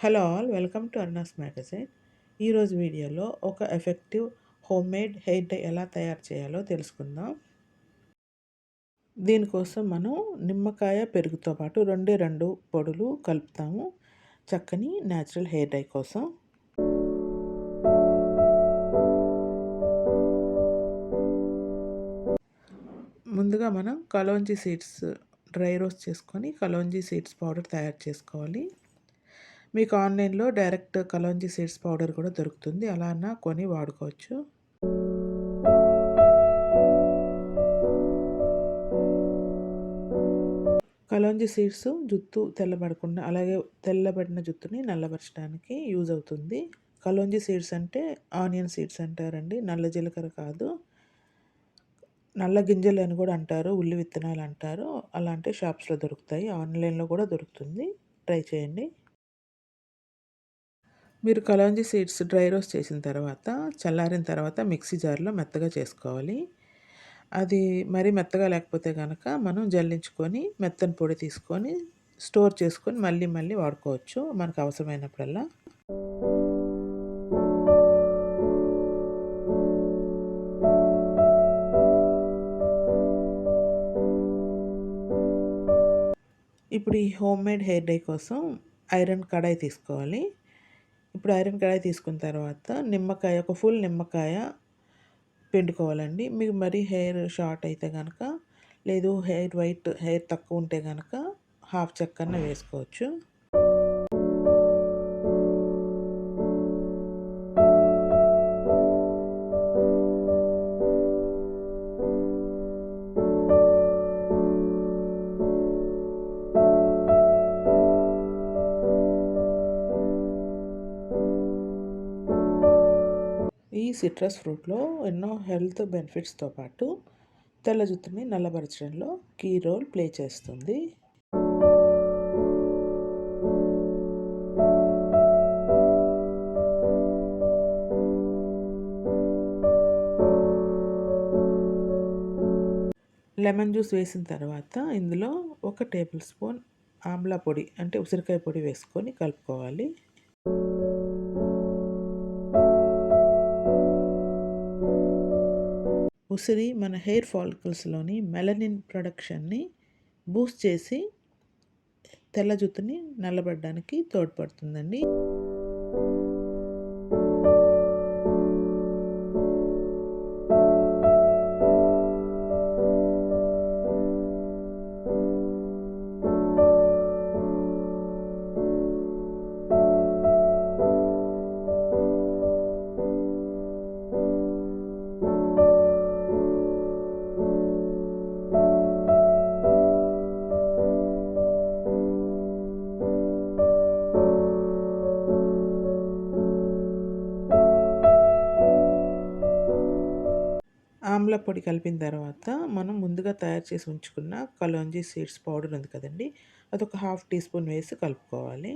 Hello all welcome to అర్నాస్ magazine. ఈరోజు వీడియోలో ఒక effective home made hair dye ఎలా తయారు చేయాలో తెలుసుకుందాం. దీనికోసం మనం నిమ్మకాయ పెరుగుతో పాటు రెండే రెండు పొడులు కలుపుతాము. చక్కని న్యాచురల్ హెయిర్ డై కోసం. ముందుగా మనం కలోంజీ సీడ్స్ డ్రై రోస్ట్ చేసుకొని కలోంజీ సీడ్స్ పౌడర్ తయారు చేసుకోవాలి. మీకు ఆన్లైన్లో డైరెక్ట్ కలోంజీ సీడ్స్ పౌడర్ కూడా దొరుకుతుంది. అలా అన్న కొని వాడుకోవచ్చు. కలోంజీ సీడ్స్ జుత్తు తెల్లబడకుండా అలాగే తెల్లబడిన జుత్తుని నల్లబరచడానికి యూజ్ అవుతుంది. కలోంజీ సీడ్స్ అంటే ఆనియన్ సీడ్స్ అంటారండి. నల్ల జీలకర్ర కాదు. నల్ల గింజలు అని కూడా అంటారు. ఉల్లి విత్తనాలు అంటారు. అలాంటి షాప్స్లో దొరుకుతాయి. ఆన్లైన్లో కూడా దొరుకుతుంది. ట్రై చేయండి. మీరు కలాంజీ సీడ్స్ డ్రై రోస్ట్ చేసిన తర్వాత చల్లారిన తర్వాత మిక్సీ జార్లో మెత్తగా చేసుకోవాలి. అది మరీ మెత్తగా లేకపోతే కనుక మనం జల్లించుకొని మెత్తని పొడి తీసుకొని స్టోర్ చేసుకొని మళ్ళీ మళ్ళీ వాడుకోవచ్చు మనకు అవసరమైనప్పుడల్లా. ఇప్పుడు ఈ హోమ్ మేడ్ హెయిర్ డై కోసం ఐరన్ కడాయి తీసుకోవాలి. ఇప్పుడు ఐరన్ కడాయి తీసుకున్న తర్వాత నిమ్మకాయ ఒక ఫుల్ నిమ్మకాయ పిండుకోవాలండి. మీకు మరీ హెయిర్ షార్ట్ అయితే కనుక లేదు హెయిర్ వైట్ హెయిర్ తక్కువ ఉంటే కనుక హాఫ్ చెక్కన వేసుకోవచ్చు. సిట్రస్ ఫ్రూట్లో ఎన్నో హెల్త్ బెనిఫిట్స్తో పాటు తెల్ల జుట్టుని నల్లబరచడంలో కీ రోల్ ప్లే చేస్తుంది. లెమన్ జ్యూస్ వేసిన తర్వాత ఇందులో ఒక టేబుల్ స్పూన్ ఆమ్లా పొడి అంటే ఉసిరికాయ పొడి వేసుకొని కలుపుకోవాలి. ఉసిరి మన హెయిర్ ఫాలికల్స్లోని మెలనిన్ ప్రొడక్షన్ని బూస్ట్ చేసి తెల్ల జుట్టుని నల్లబడడానికి తోడ్పడుతుందండి. ఆమ్ల పొడి కలిపిన తర్వాత మనం ముందుగా తయారు చేసి ఉంచుకున్న కలోంజీ సీడ్స్ పౌడర్ ఉంది కదండి అదొక హాఫ్ టీ స్పూన్ వేసి కలుపుకోవాలి.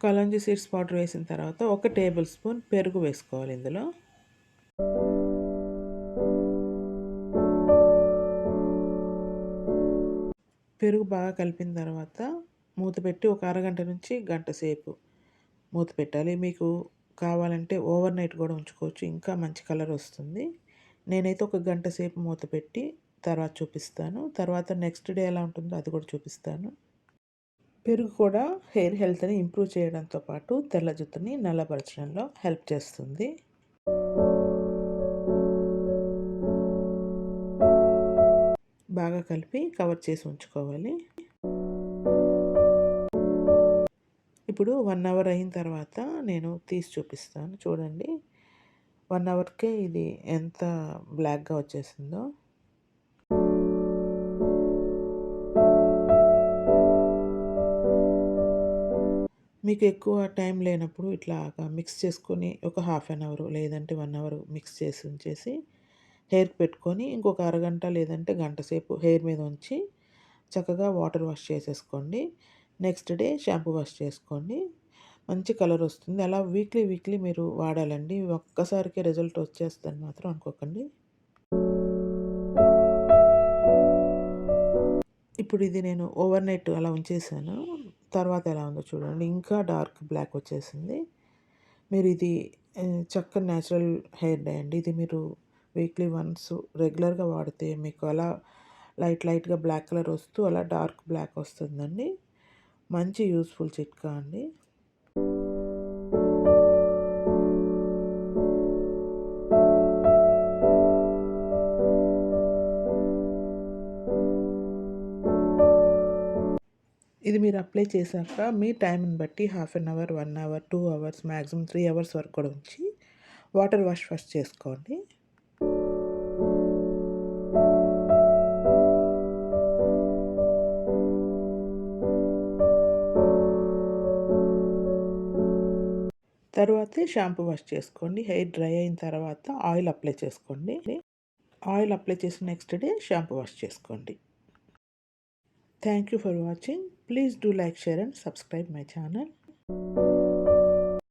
కలంజీ సీడ్స్ పౌడర్ వేసిన తర్వాత ఒక టేబుల్ స్పూన్ పెరుగు వేసుకోవాలి ఇందులో. పెరుగు బాగా కలిపిన తర్వాత మూత పెట్టి ఒక అరగంట నుంచి గంట సేపు మూత పెట్టాలి. మీకు కావాలంటే ఓవర్ నైట్ కూడా ఉంచుకోవచ్చు. ఇంకా మంచి కలర్ వస్తుంది. నేనైతే ఒక గంట సేపు మూత పెట్టి తర్వాత చూపిస్తాను. తర్వాత నెక్స్ట్ డే ఎలా ఉంటుందో అది కూడా చూపిస్తాను. పెరుగు కూడా హెయిర్ హెల్త్ని ఇంప్రూవ్ చేయడంతో పాటు తెల్ల జుట్టుని నల్లపరచడంలో హెల్ప్ చేస్తుంది. బాగా కలిపి కవర్ చేసి ఉంచుకోవాలి. ఇప్పుడు వన్ అవర్ అయిన తర్వాత నేను తీసి చూపిస్తాను. చూడండి. వన్ అవర్కే ఇది ఎంత బ్లాక్గా వచ్చేసిందో. మీకు ఎక్కువ టైం లేనప్పుడు ఇట్లాగా మిక్స్ చేసుకొని ఒక హాఫ్ అన్ అవర్ లేదంటే వన్ అవర్ మిక్స్ చేసి ఉంచేసి హెయిర్ పెట్టుకొని ఇంకొక అరగంట లేదంటే గంట సేపు హెయిర్ మీద ఉంచి చక్కగా వాటర్ వాష్ చేసేసుకోండి నెక్స్ట్ డే షాంపూ వాష్ చేసుకోండి మంచి కలర్ వస్తుంది. అలా వీక్లీ, వీక్లీ మీరు వాడాలండి. ఒక్కసారికే రిజల్ట్ వచ్చేస్తదని మాత్రం అనుకోకండి. ఇప్పుడు ఇది నేను ఓవర్ నైట్ అలా ఉంచేసాను. తర్వాత ఎలా ఉందో చూడండి. ఇంకా డార్క్ బ్లాక్ వచ్చేసింది. మీరు ఇది చక్కని నేచురల్ హెయిర్ డే అండి. ఇది మీరు వీక్లీ వన్స్ రెగ్యులర్‌గా వాడితే మీకు అలా లైట్ లైట్‌గా బ్లాక్ కలర్ వస్తూ అలా డార్క్ బ్లాక్ వస్తుందండి. మంచి యూస్ఫుల్ చిట్కా అండి. ఇది మీరు అప్లై చేశాక మీ టైంని బట్టి half an hour, one hour, two hours maximum three hours వరకు కూడా ఉంచి వాటర్ వాష్ ఫస్ట్ చేసుకోండి. తర్వాతే షాంపూ వాష్ చేసుకోండి. హెయిర్ డ్రై అయిన తర్వాత ఆయిల్ అప్లై చేసుకోండి. ఆయిల్ అప్లై చేసిన నెక్స్ట్ డే షాంపూ వాష్ చేసుకోండి. Thank you for watching. Please do like, share and subscribe my channel.